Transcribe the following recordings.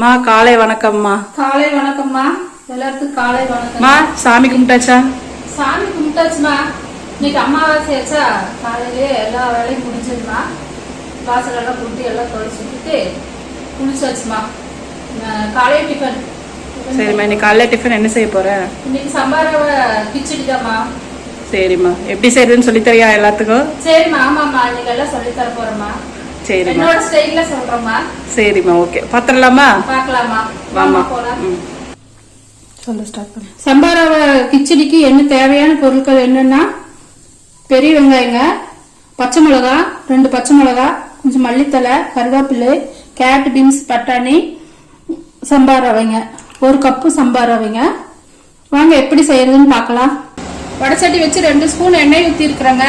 மா காலை வணக்கம்மா. காலை வணக்கம்மா. எல்லாத்துக்கும் காலை வணக்கம். மா சாமி கும்பிட்டாச்சா? சாமி கும்பிட்டாச்சுமா. இன்னைக்கு அமாவாசை ஆச்சா? காலையிலே எல்லா வேலையும் முடிஞ்சதுமா. வாசல் எல்லாம் கூட்டி எல்லாம் தொலைச்சி விட்டுட்டு குளிச்சாச்சுமா காலை டிஃபன். சரிம்மா இன்னைக்கு காலைல டிஃபன் என்ன செய்ய போற? இன்னைக்கு சம்பாரவ கிச்சடி தாம்மா சரிம்மா. எப்படி செய்யறதுன்னு சொல்லி தரியா எல்லாத்துக்கும்? சரிம்மா ஆமாம்மா. இன்னைக்கு எல்லாம் சொல்லி தர போறேம்மா. சரிம்மா. என்னோட ஸ்டைல்ல சொல்றேம்மா. சரிம்மா ஓகே பாத்திரலாமா பார்க்கலாமா வாமா. சொல்லு ஸ்டார்ட் பண்ணு. கிச்சடிக்கு என்ன தேவையான பொருட்கள் என்னன்னா? பெரிய வெங்காயங்க பச்சை மிளகா ரெண்டு பச்சை மிளகா கொஞ்சம் மல்லித்தலை கருவேப்பிலை கேரட் பீன்ஸ் பட்டாணி சம்பார் ரவைங்க ஒரு கப்பு சம்பார் ரவைங்க வாங்க எப்படி செய்யறதுன்னு பார்க்கலாம். வடச்சட்டி வச்சு ரெண்டு ஸ்பூன் எண்ணெய் ஊற்றி இருக்கிறேங்க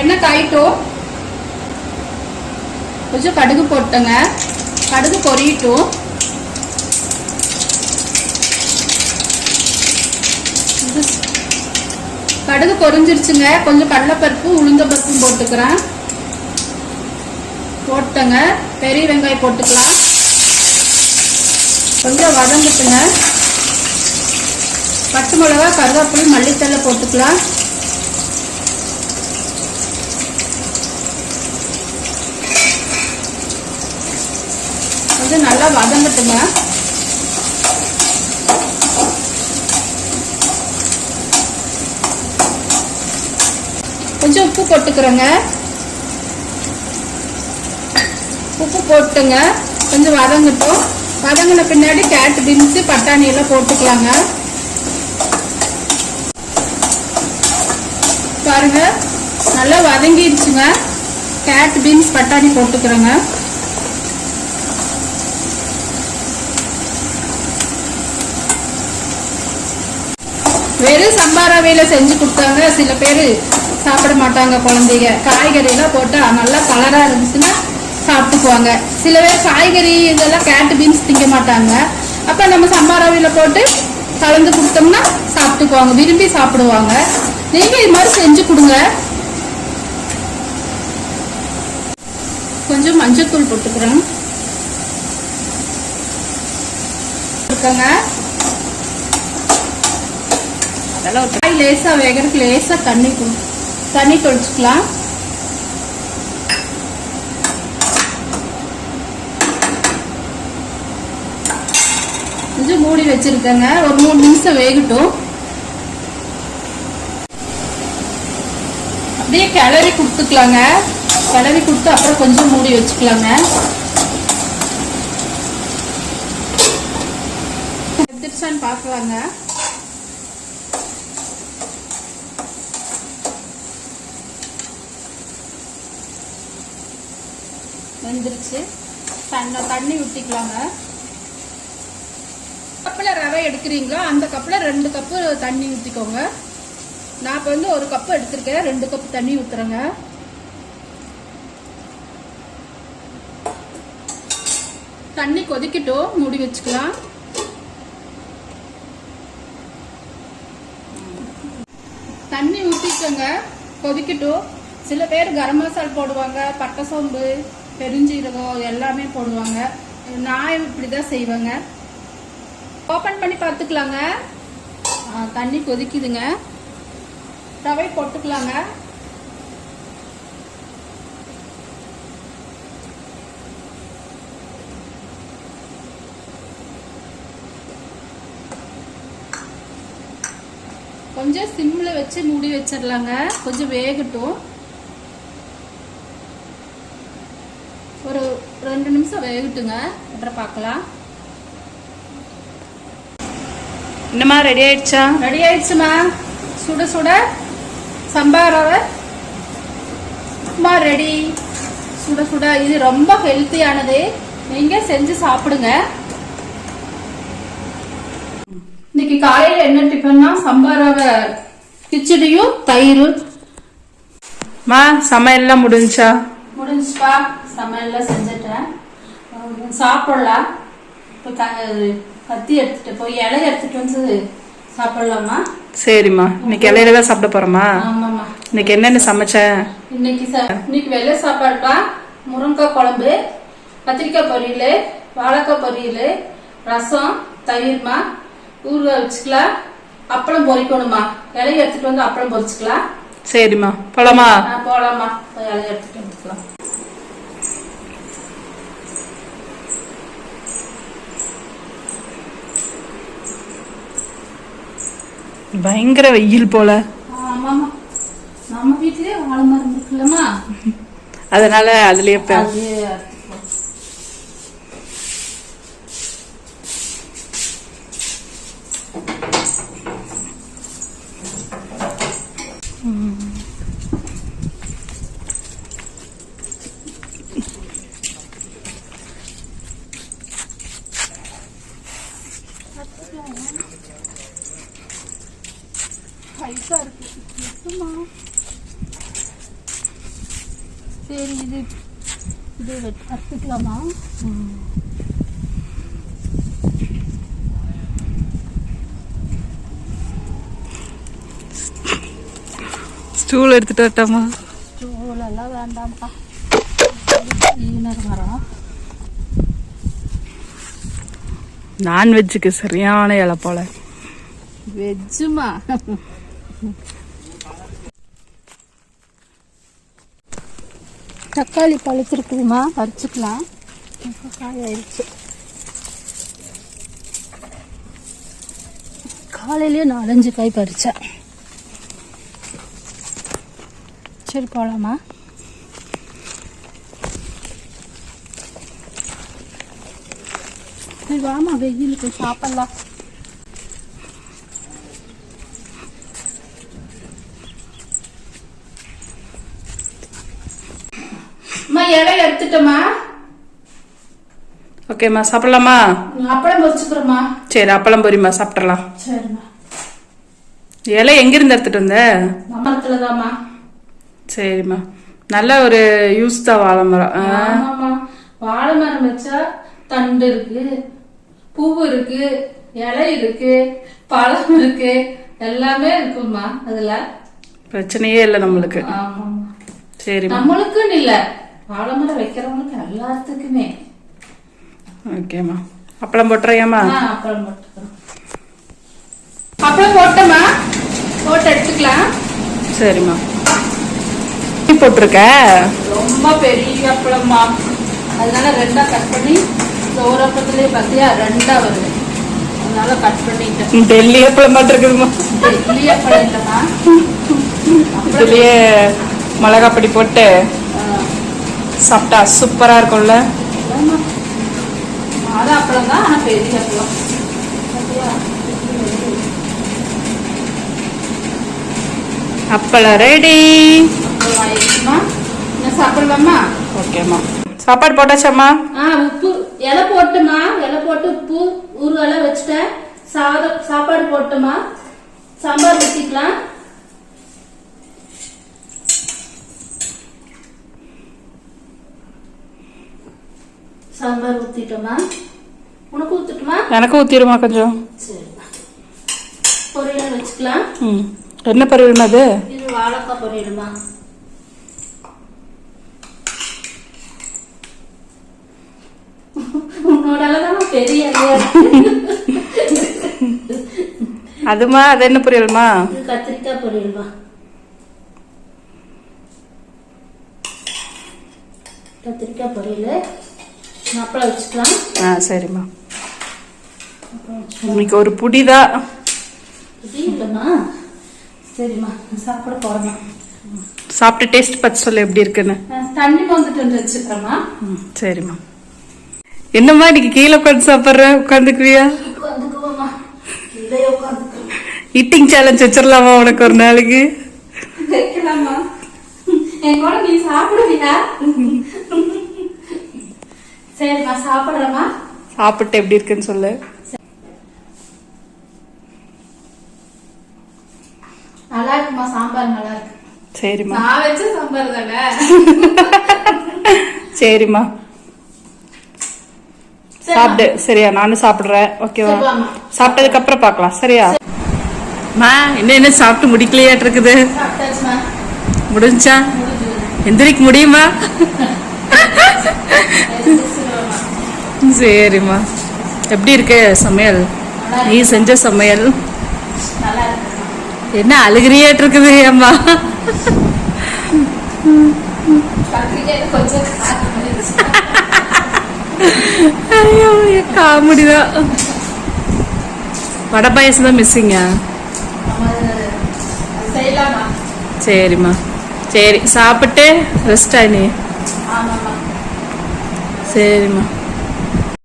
எண்ணெய் காயிட்டும். கொஞ்சம் கடுகு போட்டேங்க. கடுகு பொரியட்டும். கடுகு பொரிஞ்சிருச்சுங்க. கொஞ்சம் கடலைப்பருப்பு உளுந்த பருப்பும் போட்டுக்கிறேன். போட்டேங்க. பெரிய வெங்காயம் போட்டுக்கலாம். கொஞ்சம் வதங்கிட்டுங்க. பச்சை மிளகா கருவேப்பிலை மல்லித்தலை போட்டுக்கலாம் கொஞ்சம் நல்லா வதங்கட்டுங்க. கொஞ்சம் உப்பு போட்டுக்கிறோங்க. உப்பு போட்டுங்க. கொஞ்சம் வதங்கட்டும். வதங்கின பின்னாடி கேரட் பீன்ஸு பட்டாணி எல்லாம் போட்டுக்கலாங்க. பாருங்க நல்லா வதங்கிடுச்சுங்க. கேரட் பீன்ஸ் பட்டாணி போட்டுக்கிறோங்க. வெறும் சம்பார் செஞ்சு கொடுத்தாங்க. சில பேர் சாப்பிட மாட்டாங்க குழந்தைங்க காய்கறி எல்லாம் போட்டா நல்லா கலரா இருந்துச்சுன்னா சாப்பிட்டுக்குவாங்க. சில பேர் காய்கறி இதெல்லாம் கேட்டு பீன்ஸ் திங்க மாட்டாங்க. அப்ப நம்ம சம்பார் போட்டு கலந்து கொடுத்தோம்னா சாப்பிட்டுக்குவாங்க. விரும்பி சாப்பிடுவாங்க. நீங்க இது மாதிரி செஞ்சு கொடுங்க. கொஞ்சம் மஞ்சத்தூள் போட்டுக்கிறேன். இருக்கங்க அதெல்லாம் ஒரு காய் லேசா வேகறதுக்கு லேசா தண்ணி தண்ணி தொளிச்சுக்கலாம். கொஞ்சம் மூடி வச்சிருக்கேங்க. ஒரு மூணு நிமிஷம் வேகட்டும். அப்படியே கிளறி கொடுத்துக்கலாங்க. கிளறி கொடுத்து அப்புறம் கொஞ்சம் மூடி வச்சுக்கலாங்க. எடுத்துருச்சான்னு பார்க்கலாங்க. வெந்துருச்சு. தண்ணி தண்ணி ஊற்றிக்கலாங்க கப்பில் ரவை எடுக்கிறீங்களோ? அந்த கப்பில் ரெண்டு கப்பு தண்ணி ஊற்றிக்கோங்க நான் இப்போ வந்து ஒரு கப்பு எடுத்திருக்கேன். ரெண்டு கப்பு தண்ணி ஊற்றுறேங்க தண்ணி கொதிக்கட்டும். மூடி வச்சுக்கலாம். தண்ணி ஊற்றிக்கோங்க கொதிக்கட்டும். சில பேர் கரம் மசால் போடுவாங்க. பட்டை சோம்பு. பெருஞ்சீரகம் எல்லாமே போடுவாங்க. நான் இப்படி தான் செய்வேங்க. ஓப்பன் பண்ணி பார்த்துக்கலாங்க. தண்ணி கொதிக்குதுங்க. ரவை போட்டுக்கலாங்க. கொஞ்சம் சிம்ல வச்சு மூடி வச்சிடலாங்க. கொஞ்சம் வேகட்டும் ஒரு ரெண்டு நிமிஷம் வேகட்டுங்க. அப்புறம் பார்க்கலாம். என்னம்மா ரெடி ஆயிடுச்சா? ரெடி ஆயிடுச்சுமா சுட சுட சம்பார் ரவை உப்புமா ரெடி சுட சுட. இது ரொம்ப ஹெல்த்தியானது நீங்க செஞ்சு சாப்பிடுங்க. இன்னைக்கு காலையில என்ன டிஃபன்னா சம்பார் ரவை கிச்சடியும் தயிர் மா சமையல்லாம் முடிஞ்சா? முடிஞ்சுப்பா சமையல்லாம் செஞ்சுட்டேன். சாப்பிடலாம் இப்போ க- கத்தி எடுத்துட்டு போய் இலை எடுத்துட்டு வந்து சாப்பிடலாமா? சரிம்மா. இன்னைக்கு இலையில தான் சாப்பிட போறோமா? ஆமாம்மா. இன்னைக்கு என்னென்ன சமைச்ச? இன்னைக்கு இன்னைக்கு வெள்ளை சாப்பாடுப்பா. முருங்கைக்காய் குழம்பு கத்திரிக்காய் பொரியல் வாழைக்காய் பொரியல் ரசம் தயிர்மா ஊறுகாய் வச்சுக்கலாம். அப்பளம் பொரிக்கணுமா இலைய எடுத்துட்டு வந்து அப்பளம் பொரிச்சுக்கலாம். சரிம்மா. போலாமா? போய் இலைய எடுத்துட்டு வந்துக்கலாம். பயங்கர வெயில் போல. நம்ம வீட்லயே வாழை மரம் இருக்குல்லம்மா. அதனால அதுலயே சரி இது இது அறுத்துக்கலாமா ஸ்டூல் எடுத்துட்டு வரட்டாமா? சோளெல்லாம் வேண்டாம்ப்பா. ஈனர் மரம். நான்வெஜ்ஜுக்கு சரியான இலை போல. வெஜ்ஜுமா தக்காளி பழுத்திருக்குதுமா? பறிச்சுக்கலாம். காய் ஆயிடுச்சு காலையிலேயே நாலஞ்சு காய் பறித்தேன் சரி போகலாமா சரி வாமா வெயிலுக்கு சாப்பிட்லாம் அம்மா இலை எடுத்துட்டோமா ஓகேம்மா சாப்பிடலாமா? அப்பளம் பொரிச்சுக்கிறோமா சரி அப்பளம் பொரிம்மா சாப்பிட்றலாம் சரிம்மா. இலை எங்கிருந்து எடுத்துட்டு வந்த? மரத்துல தாம்மா சரிம்மா. நல்ல ஒரு யூஸ் தான் வாழை மரம். வாழை மரம் வச்சா தண்டு இருக்கு பூவு இருக்கு இலை இருக்கு பழம் இருக்கு எல்லாமே இருக்கும்மா அதுல. பிரச்சனையே இல்லை நம்மளுக்கு. சரிம்மா. நம்மளுக்குன்னு இல்ல. வாழை மரம் வைக்கிறவங்களுக்கு எல்லாத்துக்குமே. ஓகேம்மா அப்பளம் போட்டுறியாம்மா? அப்பளம் போட்டுக்கிறோம். அப்பளம் போட்டோமா போட்டு எடுத்துக்கலாம். சரிம்மா. போட்டிருக்க? ரொம்ப பெரிய அப்பளம்மா. அதனால ரெண்டா கட் பண்ணி ஒரு அப்பளத்துலயே பார்த்தியா ரெண்டா வருது. அதனால கட் பண்ணிட்டேன். டெல்லி அப்பளம் மட்டும் இருக்குதுமா டெல்லி அப்பளம் இல்லைம்மா. இதுலயே மிளகா பொடி போட்டு சாப்பிட்டா சூப்பரா இருக்கும்ல. அப்பளம் ரெடி சாப்பிடலாமா? ஓகேம்மா சாப்பாடு போட்டாச்சாம்மா? உப்பு. இலை போட்டுமா? இலை போட்டு உப்பு ஊறுகாலாம் வச்சுட்டேன். சாதம் சாப்பாடு போட்டுமா? சாம்பார் ஊற்றிக்கலாம் சாம்பார் ஊற்றிட்டோமா உனக்கு ஊற்றட்டுமா எனக்கு ஊத்திடுமா கொஞ்சம். சரிம்மா. பொரியல் வச்சுக்கலாம். ம். என்ன பருவம் அது? இது வாழைக்காய் பொரியலுமா? உன்னோட தான் பெரிய இலையா இருக்கு. அதுமா அது என்ன பொரியல்மா? கத்திரிக்காய் பொரியல்மா? கத்திரிக்காய் பொரியல். அப்பளம் வச்சுக்கலாம். ஆ சரிம்மா. இன்னைக்கு ஒரு புடிதான் இது இல்லைம்மா சரிம்மா சாப்பிட போகிறேம்மா சாப்பிட்டு டேஸ்ட் பார்த்து சொல்லு எப்படி இருக்குன்னு. தண்ணி வந்துட்டு வந்து வச்சுக்கிறேம்மா. ம் சரிம்மா. என்னம்மா இன்னைக்கு கீழே உட்காந்து சாப்பிட்ற உட்காந்துக்குவியா ஈட்டிங் சேலஞ்ச் வச்சிடலாமா உனக்கு ஒரு நாளைக்கு? வைக்கலாமா என் கூட நீ சாப்பிடுவியா? சரிம்மா சாப்பிடுறேம்மா சாப்பிட்டு எப்படி இருக்குன்னு சொல்லு. நல்லா இருக்குமா சாம்பார் நல்லா இருக்கு? சரிம்மா. நான் வச்ச சாம்பார் தானே? சரிம்மா. சாப்பிடு. சரியா நானும் சாப்பிடுறேன். ஓகேவா. சாப்பிட்டதுக்கு அப்புறம் பார்க்கலாம். சரியா? மா என்ன என்ன சாப்பிட்டு முடிக்கலையாட்டு இருக்குது? முடிஞ்சா. எந்திரிக்க முடியுமா. சரிம்மா. எப்படி இருக்கு சமையல்? நீ செஞ்ச சமையல்? என்ன அழுகிறியாட்டு இருக்குது அம்மா. ஐயோ காமெடி தான் வடை பாயசம் தான் மிஸ்ஸிங்கா சரிம்மா. சரி சாப்பிட்டு ரெஸ்ட் ஆமாம்மா. சரிம்மா.